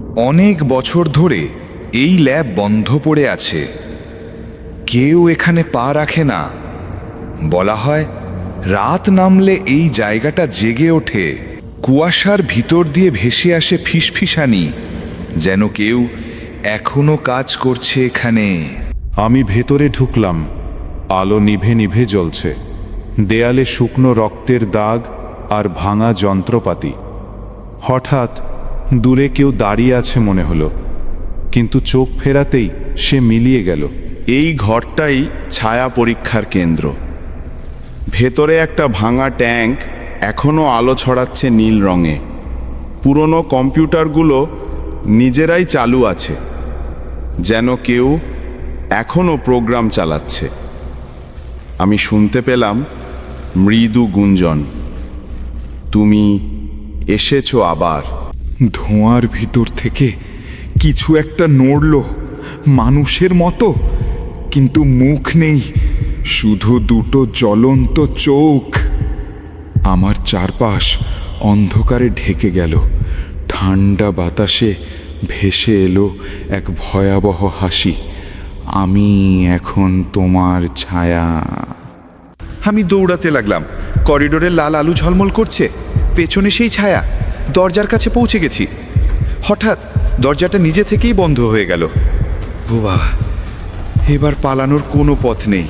অনেক বছর ধরে এই ল্যাব বন্ধ পড়ে আছে। কেউ এখানে পা রাখে না। বলা হয়, রাত নামলে এই জায়গাটা জেগে ওঠে। কুয়াশার ভিতর দিয়ে ভেসে আসে ফিসফিসানি, যেন কেউ এখনও কাজ করছে এখানে। আমি ভেতরে ঢুকলাম। আলো নিভে নিভে জ্বলছে। দেয়ালে শুকনো রক্তের দাগ আর ভাঙা যন্ত্রপাতি। হঠাৎ দূরে কেউ দাঁড়িয়ে আছে মনে হলো। কিন্তু চোখ ফেরাতেই সে মিলিয়ে গেল। এই ঘরটাই ছায়া পরীক্ষার কেন্দ্র। ভেতরে একটা ভাঙা ট্যাঙ্ক এখনও আলো ছড়াচ্ছে নীল রঙে। পুরনো কম্পিউটারগুলো নিজেরাই চালু আছে, যেন কেউ এখনও প্রোগ্রাম চালাচ্ছে। আমি শুনতে পেলাম, মৃদু গুঞ্জন, তুমি এসেছ আবার। ধোঁয়ার ভিতর থেকে কিছু একটা নড়ল মানুষের মতো, কিন্তু মুখ নেই, শুধু দুটো জ্বলন্ত চোখ। আমার চারপাশ অন্ধকারে ঢেকে গেল, ঠান্ডা বাতাসে ভেসে এলো এক ভয়াবহ হাসি। আমি এখন তোমার ছায়া। আমি দৌড়াতে লাগলাম করিডোরে লাল আলু ঝলমল করছে, পেছনে সেই ছায়া। দরজার কাছে পৌঁছে গেছি। হঠাৎ দরজাটা নিজে থেকেই বন্ধ হয়ে গেল। ও বাবা, এবার পালানোর কোনো পথ নেই।